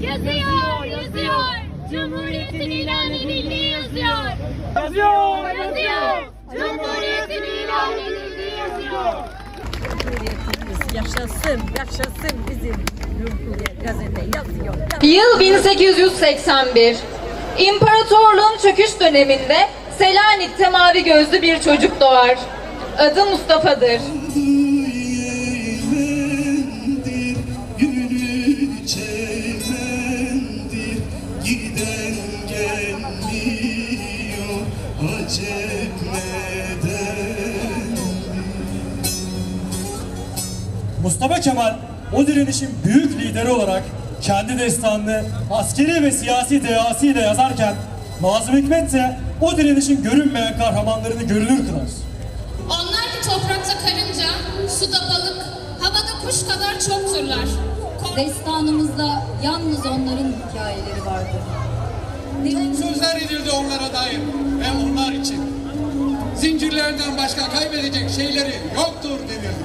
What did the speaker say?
Yazıyor, yazıyor. Cumhuriyetin ilan edildiği yazıyor. Yazıyor, Yazıyor. Cumhuriyetin ilan edildiği yazıyor. Yaşasın, yaşasın bizim Cumhuriyet gazete yazıyor. Yıl 1881. İmparatorluğun çöküş döneminde Selanik'te mavi gözlü bir çocuk doğar. Adı Mustafa'dır. Çemendir, giden gelmiyor, acep? Mustafa Kemal o direnişin büyük lideri olarak kendi destanını askeri ve siyasi dehasıyla yazarken Nazım Hikmet ise o direnişin görünmeyen kahramanlarını görünür kılar. Destanımızda yalnız onların hikayeleri vardır. Çok sözler edildi onlara dair ve onlar için. Zincirlerden başka kaybedecek şeyleri yoktur denildi.